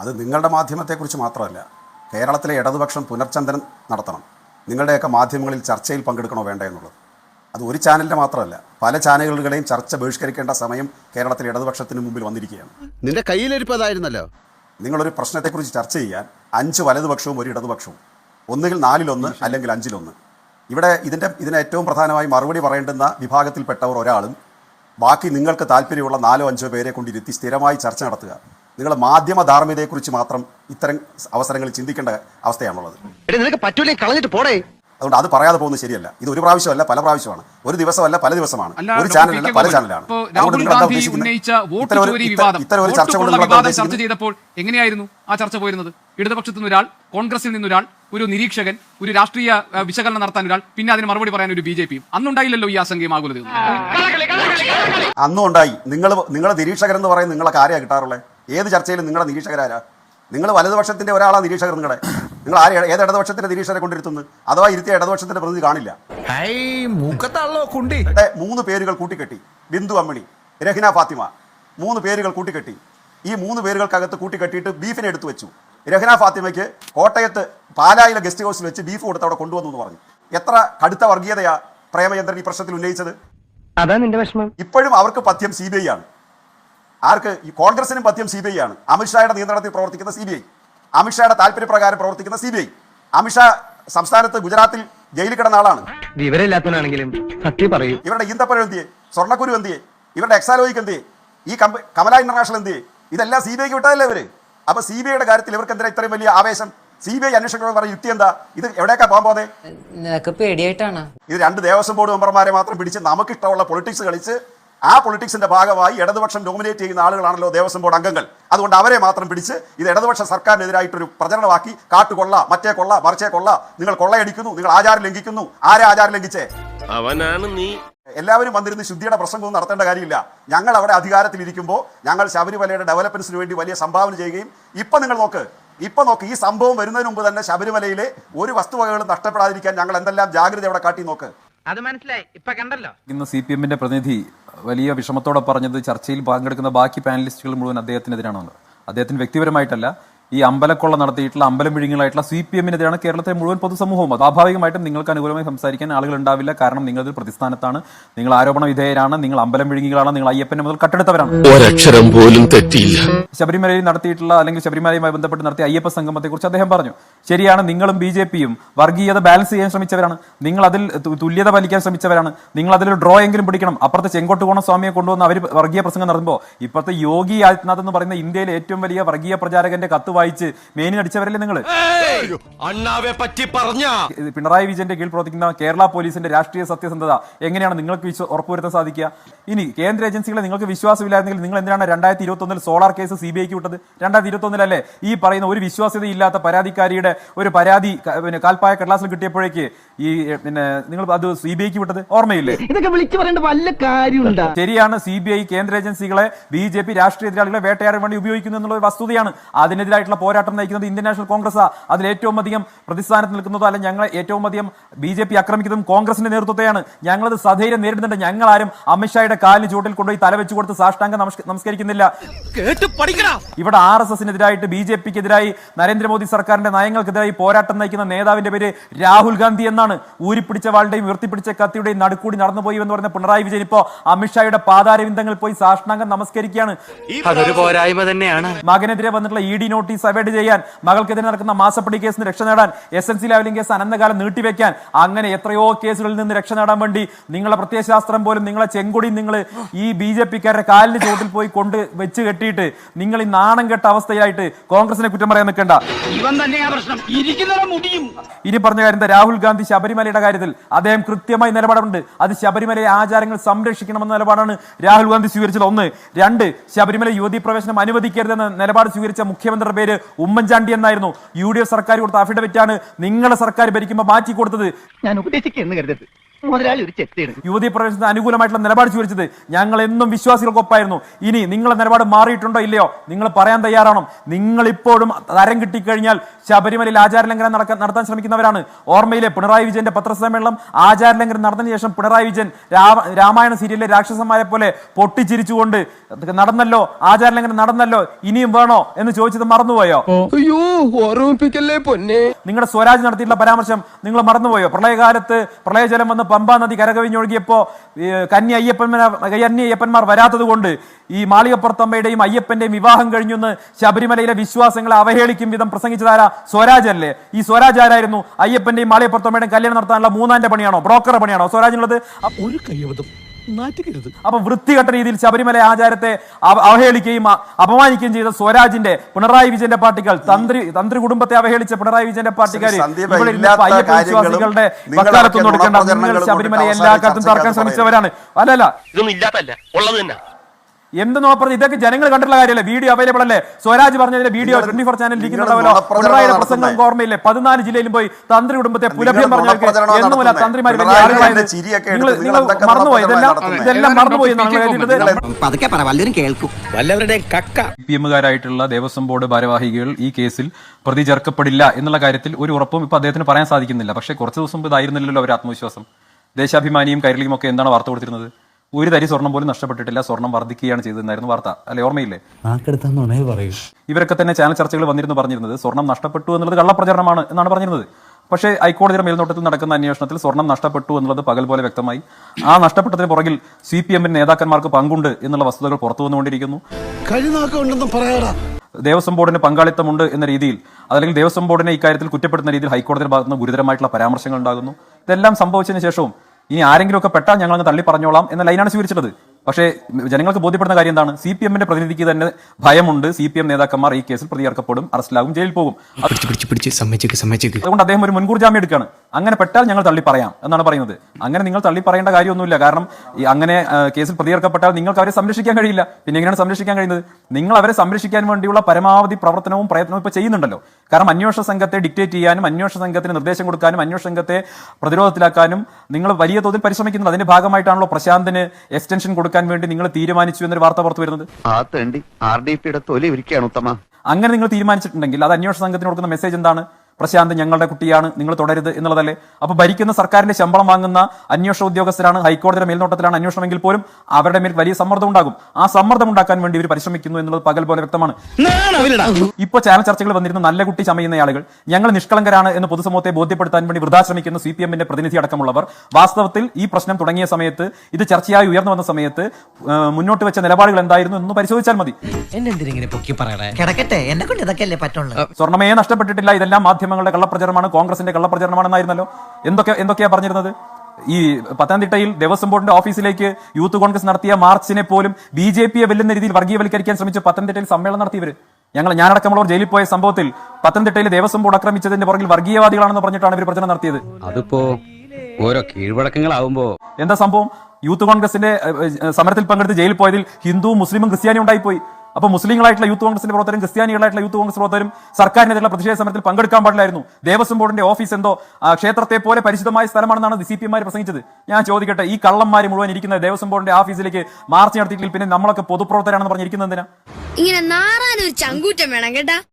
അത് നിങ്ങളുടെ മാധ്യമത്തെക്കുറിച്ച് മാത്രമല്ല കേരളത്തിലെ ഇടതുപക്ഷം പുനർചന്ദനം നടത്തണം. നിങ്ങളുടെയൊക്കെ മാധ്യമങ്ങളിൽ ചർച്ചയിൽ പങ്കെടുക്കണോ വേണ്ട എന്നുള്ളത്. അത് ഒരു ചാനലിന്റെ മാത്രമല്ല പല ചാനലുകളുടെയും ചർച്ച ബഹിഷ്കരിക്കേണ്ട സമയം കേരളത്തിലെ ഇടതുപക്ഷത്തിന് മുമ്പിൽ വന്നിരിക്കുകയാണ്. നിന്റെ കയ്യിലിരിപ്പതായിരുന്നല്ലോ. നിങ്ങളൊരു പ്രശ്നത്തെക്കുറിച്ച് ചർച്ച ചെയ്യാൻ അഞ്ച് വലതുപക്ഷവും ഒരു ഇടതുപക്ഷവും. ഒന്നുകിൽ നാലിലൊന്ന് അല്ലെങ്കിൽ അഞ്ചിലൊന്ന്. ഇവിടെ ഇതിന്റെ ഇതിന് ഏറ്റവും പ്രധാനമായി മറുപടി പറയേണ്ടുന്ന വിഭാഗത്തിൽപ്പെട്ടവർ ഒരാളും ബാക്കി നിങ്ങൾക്ക് താല്പര്യമുള്ള നാലോ അഞ്ചോ പേരെ കൊണ്ടിരുത്തി സ്ഥിരമായി ചർച്ച നടത്തുക. നിങ്ങൾ മാധ്യമ ധാർമ്മികതയെക്കുറിച്ച് മാത്രം ഇത്തരം അവസരങ്ങളിൽ ചിന്തിക്കേണ്ട അവസ്ഥയാണുള്ളത്. നിനക്ക് പറ്റൂലേ കളഞ്ഞിട്ട് പോടേ. അതുകൊണ്ട് അത് പറയാതെ പോകുന്നത് ശരിയല്ല. ഇത് ഒരു പ്രാവശ്യമല്ല പല പ്രാവശ്യമാണ്. ഒരു ദിവസമല്ല പല ദിവസമാണ്. ഒരു ചാനലല്ല പല ചാനലാണ്. ഇത്തരം ഒരു- ചോരി വിവാദം. ഇത്തരം ഒരു ചർച്ച കൊണ്ട് ചർച്ച ചെയ്തപ്പോൾ എങ്ങനെയായിരുന്നു ആ ചർച്ച പോയിരുന്നത്? ഇടതുപക്ഷത്തു നിന്നൊരാൾ കോൺഗ്രസിൽ നിന്നൊരാൾ ഒരു നിരീക്ഷകൻ ഒരു രാഷ്ട്രീയ വിശകലനം നടത്താൻ ഒരാൾ പിന്നെ അതിന് മറുപടി പറയാൻ ഒരു ബി ജെ പിയും. അന്നുണ്ടായില്ലല്ലോ ഈ ആശങ്കയും ആകുലതയും. അന്നും ഉണ്ടായി. നിങ്ങൾ നിങ്ങൾ നിരീക്ഷകരെന്ന് പറയുന്നത് നിങ്ങളൊക്കെ ആരെയാണ് കിട്ടാറുള്ളത് ഏത് ചർച്ചയിലും നിങ്ങളുടെ നിരീക്ഷകരാരാ? നിങ്ങൾ വലതുപക്ഷത്തിന്റെ ഒരാളാണ് നിരീക്ഷകർ നിങ്ങളുടെ. നിങ്ങൾ ആരെ ഏത് ഇടതുപക്ഷത്തിന്റെ നിരീക്ഷകരെ കൊണ്ടിരുത്തുന്നു അഥവാ ഇരുത്തിയ ഇടതുപക്ഷത്തിന്റെ പ്രതിനിധി കാണില്ല. മൂന്ന് പേരുകൾ കൂട്ടിക്കെട്ടി. ബിന്ദു അമ്മിണി രഹിന ഫാത്തിമ. മൂന്ന് പേരുകൾ കൂട്ടിക്കെട്ടി. ഈ മൂന്ന് പേരുകൾക്കകത്ത് കൂട്ടിക്കെട്ടിയിട്ട് ബീഫിനെ എടുത്തു വെച്ചു. രഹ്ന ഫാത്തിമയ്ക്ക് കോട്ടയത്ത് പാലായിലെ ഗസ്റ്റ് ഹൗസിൽ വെച്ച് ബീഫ് കൊടുത്ത് അവിടെ കൊണ്ടുവന്നു എന്ന് പറഞ്ഞു. എത്ര കടുത്ത വർഗീയതയാ പ്രേമചന്ദ്രൻ ഈ പ്രശ്നത്തിൽ ഉന്നയിച്ചത്? അതാ നിന്റെ വിഷമം. ഇപ്പോഴും അവർക്ക് പഥ്യം സി ബി ഐ ആണ്. ആർക്ക്? ഈ കോൺഗ്രസിനും പദ്യം സി ബി ഐ ആണ്. അമിത്ഷായുടെ നിയന്ത്രണത്തിൽ പ്രവർത്തിക്കുന്ന സി ബി ഐ അമിത്ഷായുടെ താല്പര്യപ്രകാരം പ്രവർത്തിക്കുന്ന സി ബി ഐ അമിത്ഷാ സംസ്ഥാനത്ത് ഗുജറാത്തിൽ ജയിലിൽ കിടന്ന ആളാണ്. വിവരമില്ലാത്തവനാണെങ്കിലും സത്യം പറയൂ. ഇവരുടെ ഈന്തപ്പഴം എന്തിയെ? സ്വർണക്കുരു എന്തിയെ? ഇവരുടെ എക്സാലോയിക്ക് എന്തിയെ? ഈ കമ്പ കമല ഇന്റർനാഷണൽ എന്തിയെ? ഇതെല്ലാം സി ബി ഐക്ക് വിട്ടതല്ലേ ഇവർ? അപ്പൊ സി ബി ഐയുടെ കാര്യത്തിൽ ഇവർക്ക് എന്തിനാ ഇത്രയും വലിയ ആവേശം? സി ബി ഐ അന്വേഷണം പറഞ്ഞ യുക്തി എന്താ? ഇത് എവിടേക്കാ പോകാൻ പോകുന്നത് നിനക്ക് പേടിയായിട്ടാണ്? ഇത് രണ്ട് ദേവസ്വം ബോർഡ് മെമ്പർമാരെ മാത്രം പിടിച്ച് നമുക്കിഷ്ടമുള്ള പൊളിറ്റിക്സ് കളിച്ച് ആ പൊളിറ്റിക്സിന്റെ ഭാഗമായി ഇടതുപക്ഷം ഡോമിനേറ്റ് ചെയ്യുന്ന ആളുകളാണല്ലോ ദേവസ്വം ബോർഡ് അംഗങ്ങൾ. അതുകൊണ്ട് അവരെ മാത്രം പിടിച്ച് ഇത് ഇടതുപക്ഷ സർക്കാരിനെതിരായിട്ടൊരു പ്രചരണമാക്കി കാട്ടുകൊള്ള മറ്റേ കൊള്ള മറിച്ചേ കൊള്ള. നിങ്ങൾ കൊള്ളയടിക്കുന്നു നിങ്ങൾ ആചാരം ലംഘിക്കുന്നു. ആരെ ആചാരം ലംഘിച്ചേ? അവനാണ് നീ. എല്ലാവരും വന്നിരുന്ന് ശുദ്ധിയുടെ പ്രസംഗവും നടത്തേണ്ട കാര്യമില്ല. ഞങ്ങൾ അവിടെ അധികാരത്തിൽ ഇരിക്കുമ്പോൾ ഞങ്ങൾ ശബരിമലയുടെ ഡെവലപ്മെന്റ്സിന് വേണ്ടി വലിയ സംഭാവന ചെയ്യുകയും ഇപ്പൊ നിങ്ങൾ നോക്ക് ഇപ്പൊ നോക്ക് ഈ സംഭവം വരുന്നതിന് മുമ്പ് തന്നെ ശബരിമലയിലെ ഒരു വസ്തുവകകളും നഷ്ടപ്പെടാതിരിക്കാൻ ഞങ്ങൾ എന്തെല്ലാം ജാഗ്രത അവിടെ കാട്ടി നോക്ക്. അത് മനസ്സിലായി. ഇപ്പൊ കണ്ടല്ലോ. ഇന്ന് സി പി എമ്മിന്റെ പ്രതിനിധി വലിയ വിഷമത്തോടെ പറഞ്ഞത് ചർച്ചയിൽ പങ്കെടുക്കുന്ന ബാക്കി പാനലിസ്റ്റുകൾ മുഴുവൻ അദ്ദേഹത്തിനെതിരാണെന്ന് അദ്ദേഹത്തിന് വ്യക്തിപരമായിട്ടല്ല ഈ അമ്പലക്കൊള്ള നടത്തിയിട്ടുള്ള അമ്പലം വിഴുങ്ങലായിട്ടുള്ള സി പി എമ്മിനെതിരാണ് കേരളത്തിലെ മുഴുവൻ പൊതുസമൂഹവും സ്വാഭാവികമായിട്ടും നിങ്ങൾക്ക് അനുകൂലമായി സംസാരിക്കാൻ ആളുകൾ ഉണ്ടാവില്ല. കാരണം നിങ്ങൾ നിങ്ങളതിൽ പ്രതിസ്ഥാനത്താണ്. നിങ്ങൾ ആരോപണ വിധേയരാണ്. നിങ്ങൾ അമ്പലം വിഴുങ്ങികളാണ് നിങ്ങൾ അയ്യപ്പനെ മുതൽ കട്ടെടുത്തവരാണ്. ഒരക്ഷരം പോലും തെറ്റിയില്ല. ശബരിമലയിൽ നടത്തിയിട്ടുള്ള അല്ലെങ്കിൽ ശബരിമലയുമായി ബന്ധപ്പെട്ട് നടത്തിയ അയ്യപ്പ സംഗമത്തെ കുറിച്ച് അദ്ദേഹം പറഞ്ഞു. ശരിയാണ് നിങ്ങളും ബി ജെ പിയും വർഗീയത ബാലൻസ് ചെയ്യാൻ ശ്രമിച്ചവരാണ്. നിങ്ങൾ അതിൽ തുല്യത പാലിക്കാൻ ശ്രമിച്ചവരാണ്. നിങ്ങൾ അതിൽ ഡ്രോ എങ്കിലും പിടിക്കണം. അപ്പുറത്തെ ചെങ്കോട്ട് കോണ സ്വാമിയെ കൊണ്ടുവന്ന് അവർ വർഗീയ പ്രസംഗം നടത്തുമ്പോൾ ഇപ്പോഴത്തെ യോഗി ആദിത്യനാഥ് എന്ന് പറയുന്ന ഇന്ത്യയിലെ ഏറ്റവും വലിയ വർഗീയ പ്രചാരകന്റെ കത്ത് വായിച്ച് മേനി അടിച്ചവരല്ലേ നിങ്ങൾ അണ്ണാവെ പറ്റി പറഞ്ഞ. പിണറായി വിജയന്റെ കീഴിൽ പ്രവർത്തിക്കുന്ന കേരള പോലീസിന്റെ രാഷ്ട്രീയ സത്യസന്ധത എങ്ങനെയാണ് നിങ്ങൾക്ക് ഉറപ്പുവരുത്താൻ സാധിക്കുക? ഇനി കേന്ദ്ര ഏജൻസികളെ നിങ്ങൾക്ക് വിശ്വാസമില്ലായിരുന്നെങ്കിൽ നിങ്ങൾ എന്തിനാണ് രണ്ടായിരത്തി ഇരുപത്തി ഒന്നിൽ സോളാർ കേസ് സി ബി ഐക്ക് വിട്ടത്? രണ്ടായിരത്തി ഇരുപത്തി ഒന്നിലല്ലേ ഈ പറയുന്ന ഒരു വിശ്വാസ്യതയില്ലാത്ത പരാതിക്കാരിയുടെ ഒരു പരാതി പിന്നെ കാൽപ്പായ കടലാസിൽ കിട്ടിയപ്പോഴേക്ക് ഈ പിന്നെ നിങ്ങൾ അത് സി ബി ഐക്ക് വിട്ടത് ഓർമ്മയില്ലേ? ഇതൊക്കെ വിളിച്ചു പറയേണ്ട വല്ല കാര്യമുണ്ടാ? ശരിയാണ് സി ബി ഐ കേന്ദ്ര ഏജൻസികളെ ബി ജെ പി രാഷ്ട്രീയ എതിരാളികളെ വേട്ടയാടാൻ വേണ്ടി ഉപയോഗിക്കുന്നു എന്നുള്ള ഒരു വസ്തുതയാണ്. അതിനെതിരായിട്ടുള്ള പോരാട്ടം നയിക്കുന്നത് ഇന്ത്യൻ നാഷണൽ കോൺഗ്രസ് അതിൽ ഏറ്റവും അധികം പ്രതിസ്ഥാനത്ത് നിൽക്കുന്നതോ അല്ല ഞങ്ങൾ ഏറ്റവും അധികം ബി ജെ പി ആക്രമിക്കുന്നതും കോൺഗ്രസിന്റെ നേതൃത്വത്തെയാണ്. ഞങ്ങളത് സധൈര്യം നേരിടുന്നുണ്ട്. ഞങ്ങൾ ആരും അമിത്ഷായുടെ കാലിന് ചൂട്ടിൽ കൊണ്ടുപോയി തല വെച്ച് കൊടുത്ത് സാഷ്ടാംഗം നമസ്കരിക്കുന്നില്ല. കേട്ട് പഠിക്കടാ. ഇവിടെ ആർ എസ് എസിനെതിരായിട്ട് ബി ജെ പിക്കെതിരായി നരേന്ദ്രമോദി സർക്കാരിന്റെ നയങ്ങൾക്കെതിരായി പോരാട്ടം നയിക്കുന്ന നേതാവിന്റെ പേര് രാഹുൽ ഗാന്ധി എന്നാണ്. ഊരിപ്പിടിച്ച വാളുടെയും ഉയർത്തിപ്പിടിച്ച കത്തിയുടെയും നടുക്കൂടി നടന്നുപോയി എന്ന് പറഞ്ഞ പിണറായി വിജയൻ ഇപ്പോ അമിത്ഷായുടെ പാതാരവിന്ദങ്ങളിൽ പോയി സാഷ്ടാംഗം നമസ്കരിക്കുകയാണ്. അതൊരു പോരായ്മ തന്നെയാണ്. മകനെതിരെ വന്നിട്ടുള്ള ഇ ഡി നോട്ടീസ് അവൈഡ് ചെയ്യാൻ മകൾക്കെതിരെ നടക്കുന്ന മാസപ്പടി കേസിന് രക്ഷ നേടാൻ S N C Lavalin case അനന്തകാലം നീട്ടിവെക്കാൻ അങ്ങനെ എത്രയോ കേസുകളിൽ നിന്ന് രക്ഷ നേടാൻ വേണ്ടി നിങ്ങളെ പ്രത്യയശാസ്ത്രം പോലും നിങ്ങളെ ചെങ്കൊടി നിങ്ങൾ ഈ ബി ജെ പിക്കാരുടെ കാലിന് ചോട്ടിൽ പോയി കൊണ്ട് വെച്ച് കെട്ടിയിട്ട് നിങ്ങൾ ഈ നാണം കെട്ട അവസ്ഥയായിട്ട് കോൺഗ്രസിനെ കുറ്റം പറയാൻ നിൽക്കേണ്ട. ഇനി പറഞ്ഞ കാര്യം രാഹുൽ ഗാന്ധി ശബരിമലയുടെ കാര്യത്തിൽ അദ്ദേഹം കൃത്യമായി നിലപാടുണ്ട്. അത് ശബരിമല ആചാരങ്ങൾ സംരക്ഷിക്കണമെന്ന നിലപാടാണ് രാഹുൽ ഗാന്ധി സ്വീകരിച്ചത്. ഒന്ന്. രണ്ട്. ശബരിമല യുവതി പ്രവേശനം അനുവദിക്കരുതെന്ന നിലപാട് സ്വീകരിച്ച മുഖ്യമന്ത്രിയുടെ പേര് ഉമ്മൻചാണ്ടി എന്നായിരുന്നു. യു ഡി എഫ് സർക്കാർ കൊടുത്ത അഫിഡവിറ്റ് ആണ് നിങ്ങളെ സർക്കാർ ഭരിക്കുമ്പോൾ മാറ്റി കൊടുത്തത് ഞാൻ ഉപദേശിക്കുന്നു കരുതരുത്. മുതലാളി ഒരു ചെത്തിയാണ് യുവതി പ്രവേശനത്തിന് അനുകൂലമായിട്ടുള്ള നിലപാട് ചോദിച്ചത് ഞങ്ങൾ എന്നും വിശ്വാസികൾക്കൊപ്പായിരുന്നു ഇനി നിങ്ങളുടെ നിലപാട് മാറിയിട്ടുണ്ടോ ഇല്ലയോ? നിങ്ങൾ പറയാൻ തയ്യാറാണോ നിങ്ങൾ ഇപ്പോഴും തരം കിട്ടിക്കഴിഞ്ഞാൽ ശബരിമലയിൽ ആചാരലംഘനം നടക്കാൻ നടത്താൻ ശ്രമിക്കുന്നവരാണ്. ഓർമ്മയിലെ പിണറായി വിജയന്റെ പത്രസമ്മേളനം ആചാരലംഘനം നടന്നതിന് ശേഷം പിണറായി വിജയൻ രാമായണ സീരിയലിലെ രാക്ഷസന്മാരെ പോലെ പൊട്ടിച്ചിരിച്ചുകൊണ്ട് നടന്നല്ലോ ആചാരലംഘനം നടന്നല്ലോ ഇനിയും വേണോ എന്ന് ചോദിച്ചത് മറന്നുപോയോ? അയ്യോ ഓർമ്മിപ്പിക്കല്ലേ പൊന്നെ. നിങ്ങളുടെ സ്വരാജ് നടത്തിയിട്ടുള്ള പരാമർശം നിങ്ങൾ മറന്നുപോയോ? പ്രളയകാലത്ത് പ്രളയജലം വന്ന് പമ്പാ നദി കരകവിഞ്ഞൊഴുകിയപ്പോൾ കന്യ അയ്യപ്പന്മാർ കന്നി അയ്യപ്പന്മാർ വരാത്തത് കൊണ്ട് ഈ മാളികപ്പുറത്തമ്മയുടെയും അയ്യപ്പന്റെയും വിവാഹം കഴിഞ്ഞെന്ന് ശബരിമലയിലെ വിശ്വാസങ്ങളെ അവഹേളിക്കും വിധം പ്രസംഗിച്ചതാര സ്വരാജ് അല്ലേ? ഈ സ്വരാജ് ആരായിരുന്നു? അയ്യപ്പന്റെയും മാളികപ്പുറത്തമ്മയുടെയും കല്യാണം നടത്താനുള്ള മൂന്നാന്റെ പണിയാണോ? ബ്രോക്കറുടെ പണിയാണോ? സ്വരാജിനുള്ളത്? ഒരു കൈവതം നാറ്റുകരുത്. അപ്പൊ വൃത്തികെട്ട രീതിയിൽ ശബരിമല ആചാരത്തെ അവഹേളിക്കുകയും അപമാനിക്കുകയും ചെയ്ത സ്വരാജിന്റെ പിണറായി വിജയന്റെ പാർട്ടികൾ തന്ത്രി തന്ത്രി കുടുംബത്തെ അവഹേളിച്ച പിണറായി വിജയന്റെ പാർട്ടിക്കാർ വിശ്വാസികളുടെ നിങ്ങൾ കൊടുക്കേണ്ട നിങ്ങൾ ശബരിമല എല്ലാ കാലത്തും തറക്കാൻ തർക്കാൻ ശ്രമിച്ചവരാണ്. അല്ലല്ല. ഇതൊന്നും ഇല്ലാത്തല്ല ഉള്ളത് തന്നെ. എന്ത് പറഞ്ഞു ഇതൊക്കെ ജനങ്ങൾ കണ്ടിട്ടുള്ള കാര്യമല്ലേ? വീഡിയോ അവൈലബിൾ അല്ലേ? സ്വരാജ് പറഞ്ഞതിന്റെ വീഡിയോ ട്വന്റി ഫോർ ചാനൽ ഇരിക്കുന്നുണ്ടാവല്ലോ പിണറായിയുടെ പ്രസംഗം ഓർമ്മയില്ലേ? പതിനാല് ജില്ലയിലും പോയി തന്ത്രി കുടുംബത്തെ പുലഭ്യം പറഞ്ഞവർക്ക് എന്നുമല്ല തന്ത്രിമാർ നിങ്ങൾ എടുത്ത് നിങ്ങൾ നിങ്ങൾ എന്തൊക്കെ മറന്നുപോയി ഇതെല്ലാം മറന്നുപോയി എമ്മുകാരായിട്ടുള്ള ദേവസ്വം ബോർഡ് ഭാരവാഹികൾ ഈ കേസിൽ പ്രതി ചേർക്കപ്പെടില്ല എന്നുള്ള കാര്യത്തിൽ ഒരു ഉറപ്പും ഇപ്പൊ അദ്ദേഹത്തിന് പറയാൻ സാധിക്കുന്നില്ല. പക്ഷേ കുറച്ച് ദിവസം മുമ്പ് ഇതായിരുന്നില്ലല്ലോ അവർ ആത്മവിശ്വാസം ദേശാഭിമാനിയും കൈരളിയും ഒക്കെ എന്താണ് വാർത്ത കൊടുത്തിരുന്നത്? ഒരു തരി സ്വർണം പോലും നഷ്ടപ്പെട്ടിട്ടില്ല. സ്വർണം വർദ്ധിക്കുകയാണ് ചെയ്തതെന്നായിരുന്നു വാർത്ത. അല്ലെ ഓർമ്മയില്ലേ? ഇവരൊക്കെ തന്നെ ചാനൽ ചർച്ചകൾ വന്നിരുന്നു പറഞ്ഞിരുന്നത് സ്വർണം നഷ്ടപ്പെട്ടു എന്നുള്ളത് കള്ളപ്രചരണമാണ് എന്നാണ് പറഞ്ഞിരുന്നത്. പക്ഷേ ഹൈക്കോടതിയുടെ മേൽനോട്ടത്തിൽ നടക്കുന്ന അന്വേഷണത്തിൽ സ്വർണം നഷ്ടപ്പെട്ടു എന്നുള്ളത് പകൽ പോലെ വ്യക്തമായി. ആ നഷ്ടപ്പെട്ടതിന് പുറകിൽ സി പി എമ്മിന് നേതാക്കന്മാർക്ക് പങ്കുണ്ട് എന്നുള്ള വസ്തുതകൾ പുറത്തു വന്നുകൊണ്ടിരിക്കുന്നു. പറയാടാ. ദേവസ്വം ബോർഡിന് പങ്കാളിത്തമുണ്ട് എന്ന രീതിയിൽ അതല്ലെങ്കിൽ ദേവസ്വം ബോർഡിനെ ഇക്കാര്യത്തിൽ കുറ്റപ്പെടുത്തുന്ന രീതിയിൽ ഹൈക്കോടതിയുടെ ഭാഗത്തുനിന്ന് ഗുരുതരമായിട്ടുള്ള പരാമർശങ്ങൾ ഉണ്ടാകുന്നു. ഇതെല്ലാം സംഭവിച്ചതിന് ശേഷവും ഇനി ആരെങ്കിലുമൊക്കെ പെട്ടാൽ അങ്ങ് തള്ളി പറഞ്ഞോളാം എന്ന ലൈനാണ് സ്വീകരിച്ചത് പക്ഷേ ജനങ്ങൾക്ക് ബോധ്യപ്പെടുന്ന കാര്യം എന്താണ്? സി പി എമ്മിന്റെ പ്രതിനിധിക്ക് തന്നെ ഭയമുണ്ട്. സി പി എം നേതാക്കന്മാർ ഈ കേസിൽ പ്രതി ചേർക്കപ്പെടും അറസ്റ്റിലാകും ജയിലിൽ പോകും. അതുകൊണ്ട് അദ്ദേഹം ഒരു മുൻകൂർ ജാമ്യം എടുക്കുകയാണ്. അങ്ങനെ പെട്ടാൽ ഞങ്ങൾ തള്ളി പറയാം എന്നാണ് പറയുന്നത്. അങ്ങനെ നിങ്ങൾ തള്ളി പറയേണ്ട കാര്യമൊന്നുമില്ല. കാരണം അങ്ങനെ കേസിൽ പ്രതിയേർക്കപ്പെട്ടാൽ നിങ്ങൾക്ക് അവരെ സംരക്ഷിക്കാൻ കഴിയില്ല. പിന്നെ എങ്ങനെയാണ് സംരക്ഷിക്കാൻ കഴിയുന്നത്? നിങ്ങൾ അവരെ സംരക്ഷിക്കാൻ വേണ്ടിയുള്ള പരമാവധി പ്രവർത്തനവും പ്രയത്നവും ഇപ്പോൾ ചെയ്യുന്നുണ്ടല്ലോ. കാരണം അന്വേഷണ സംഘത്തെ ഡിക്റ്റേറ്റ് ചെയ്യാനും അന്വേഷണ സംഘത്തിന് നിർദ്ദേശം കൊടുക്കാനും അന്വേഷണ സംഘത്തെ പ്രതിരോധത്തിലാക്കാനും നിങ്ങൾ വലിയ തോതിൽ പരിശ്രമിക്കുന്നത് അതിന്റെ ഭാഗമായിട്ടാണല്ലോ പ്രശാന്തിന് എക്സ്റ്റൻഷൻ കൊടുക്കാൻ വേണ്ടി നിങ്ങൾ തീരുമാനിച്ചു എന്നൊരു വാർത്ത പുറത്തു വരുന്നത്? ആ തേണ്ടി ആർ ഡി പിയുടെ തൊലി ഇരിക്കുകയാണ് ഉത്തമ. അങ്ങനെ നിങ്ങൾ തീരുമാനിച്ചിട്ടുണ്ടെങ്കിൽ അത് അന്വേഷണ സംഘത്തിന് കൊടുക്കുന്ന മെസ്സേജ് എന്താണ്? പ്രശാന്ത് ഞങ്ങളുടെ കുട്ടിയാണ് നിങ്ങൾ തുടരുത് എന്നുള്ളതല്ലേ? അപ്പൊ ഭരിക്കുന്ന സർക്കാരിന്റെ ശമ്പളം വാങ്ങുന്ന അന്വേഷണ ഉദ്യോഗസ്ഥരാണ് ഹൈക്കോടതിയുടെ മേൽനോട്ടത്തിലാണ് അന്വേഷണമെങ്കിൽ പോലും അവരുടെ മേൽ വലിയ സമ്മർദ്ദം ഉണ്ടാകും. ആ സമ്മർദ്ദം ഉണ്ടാക്കാൻ വേണ്ടി ഇവർ പരിശ്രമിക്കുന്നു എന്നുള്ളത് പകൽ പോലെ വ്യക്തമാണ്. ഇപ്പൊ ചാനൽ ചർച്ചകൾ വന്നിരുന്ന നല്ല കുട്ടി ചമയുന്ന ആളുകൾ. ഞങ്ങൾ നിഷ്കളങ്കരാണ് എന്ന് പൊതുസമൂഹത്തെ ബോധ്യപ്പെടുത്താൻ വേണ്ടി വൃദ്ധാശ്രമിക്കുന്ന സി പി എമ്മിന്റെ പ്രതിനിധി അടക്കമുള്ളവർ വാസ്തവത്തിൽ ഈ പ്രശ്നം തുടങ്ങിയ സമയത്ത് ഇത് ചർച്ചയായി ഉയർന്നു വന്ന സമയത്ത് മുന്നോട്ട് വെച്ച നിലപാടുകൾ എന്തായിരുന്നു എന്ന് പരിശോധിച്ചാൽ മതി. സ്വർണമേ നഷ്ടപ്പെട്ടിട്ടില്ല ഇതെല്ലാം മാധ്യമങ്ങളുടെ കള്ളപ്രചരണമാണ് കോൺഗ്രസിന്റെ കള്ളപ്രചരണമാണെന്നായിരുന്നല്ലോ. എന്തൊക്കെ എന്തൊക്കെയാ പറഞ്ഞിരുന്നത്? ഈ പത്തനംതിട്ടയിൽ ദേവസ്വം ബോർഡിന്റെ ഓഫീസിലേക്ക് യൂത്ത് കോൺഗ്രസ് നടത്തിയ മാർച്ചിനെ പോലും ബി ജെ പിയെ വെല്ലുന്ന രീതിയിൽ വർഗീയവൽക്കരിക്കാൻ ശ്രമിച്ച പത്തനംതിട്ടയിൽ സമ്മേളനം നടത്തിയവർ ഞങ്ങൾ ഞാനടക്കമുള്ളവർ ജയിലിൽ പോയ സംഭവത്തിൽ പത്തനംതിട്ടയിൽ ദേവസ്വം ബോർഡ് ആക്രമിച്ചതിന്റെ പുറകിൽ വർഗീയവാദികളാണെന്ന് പറഞ്ഞിട്ടാണ് ഇവർ പ്രചരണം നടത്തിയത്. അതിപ്പോ ഓരോ കീഴ്വഴക്കങ്ങളാവുമ്പോ എന്താ സംഭവം? യൂത്ത് കോൺഗ്രസിന്റെ സമരത്തിൽ പങ്കെടുത്ത് ജയിലിൽ പോയതിൽ ഹിന്ദു മുസ്ലിമും ക്രിസ്ത്യാനിയും ഉണ്ടായിപ്പോയി. അപ്പൊ മുസ്ലിങ്ങളായിട്ടുള്ള യൂത്ത് കോൺഗ്രസിന്റെ പ്രവർത്തകരും ക്രിസ്ത്യാനികളായിട്ടുള്ള യൂത്ത് കോൺഗ്രസ് പ്രവർത്തകരും സർക്കാരിനെതിരെയുള്ള പ്രതിഷേധ സമരത്തിൽ പങ്കെടുക്കാൻ പാടില്ലായിരുന്നു. ദേവസ്വം ബോർഡിന്റെ ഓഫീസ് എന്തോ ക്ഷേത്രത്തെ പോലെ പരിശുദ്ധമായ സ്ഥലമാണെന്നാണ് സി പി പ്രസംഗിച്ചത്. ഞാൻ ചോദിക്കട്ടെ ഈ കള്ളന്മാർ മുഴുവൻ ഇരിക്കുന്ന ദേവസ്വം ബോർഡിന്റെ ഓഫീസിലേക്ക് മാർച്ച് നടത്തിയിട്ടില്ല പിന്നെ നമ്മളൊക്കെ പൊതുപ്രവർത്തകരാണെന്ന് പറഞ്ഞിരിക്കുന്നത് എന്തിനാ? ഇങ്ങനെ ഒരു ചങ്കൂറ്റം വേണം കേട്ടാ.